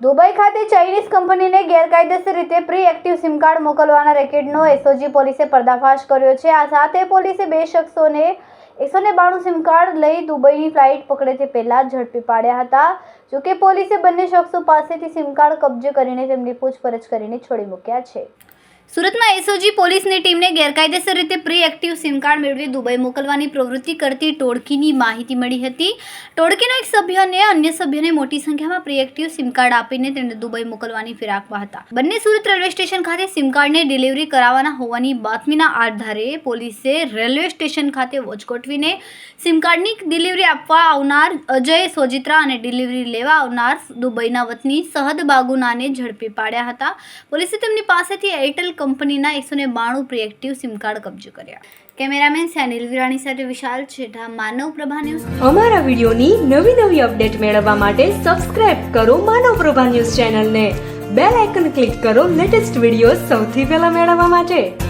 Dubai ખાતે Chinese કંપનીને ગેરકાયદેસર રીતે પ્રી એક્ટિવ સિમ કાર્ડ મોકલવાના રેકેટનો એસઓજી પોલીસે પર્દાફાશ કર્યો છે. આ સાથે પોલીસે બે શખ્સોને એકસો ને બાણું સિમ કાર્ડ લઈ દુબઈની ફ્લાઇટ પકડે તે પહેલાં ઝડપી પાડ્યા હતા. જોકે પોલીસે બંને શખ્સો પાસેથી સિમ કાર્ડ કબજે કરીને તેમની પૂછપરછ કરીને છોડી મૂક્યા છે. સુરતમાં એસઓજી પોલીસની ટીમને ગેરકાયદેસર રીતે પ્રી એક્ટિવ સિમ કાર્ડ મેળવી દુબઈ મોકલવાની પ્રવૃત્તિ કરતી ટોળકીની માહિતી મળી હતી. ટોળકીનો એક સભ્યને અન્ય સભ્યને મોટી સંખ્યામાં પ્રી એક્ટિવ સિમ કાર્ડ આપીને તેને દુબઈ મોકલવાની ફિરાકમાં હતા. બંને સુરત રેલવે સ્ટેશન ખાતે સિમ કાર્ડને ડિલિવરી કરાવવાના હોવાની બાતમીના આધારે પોલીસે રેલવે સ્ટેશન ખાતે વોચ ગોઠવીને સિમ કાર્ડની ડિલિવરી આપવા આવનાર અજય સોજિત્રા અને ડિલિવરી લેવા આવનાર દુબઈના વતની સહદ બાગુનાને ઝડપી પાડ્યા હતા. પોલીસે તેમની પાસેથી એરટેલ કંપનીના એકસો ને બાણું પ્રિએક્ટિવ સિમ કાર્ડ કબજે કર્યા. કેમેરામેન સેનિલ વિરાણી સાથે વિશાલ છેઠા, માનવ પ્રભા ન્યૂઝ. અમારા વિડીયોની નવી નવી અપડેટ મેળવવા માટે સબસ્ક્રાઇબ કરો માનવ પ્રભા ન્યૂઝ ચેનલને. બેલ આઇકન ક્લિક કરો લેટેસ્ટ વીડિયો સૌથી પહેલા મેળવવા માટે.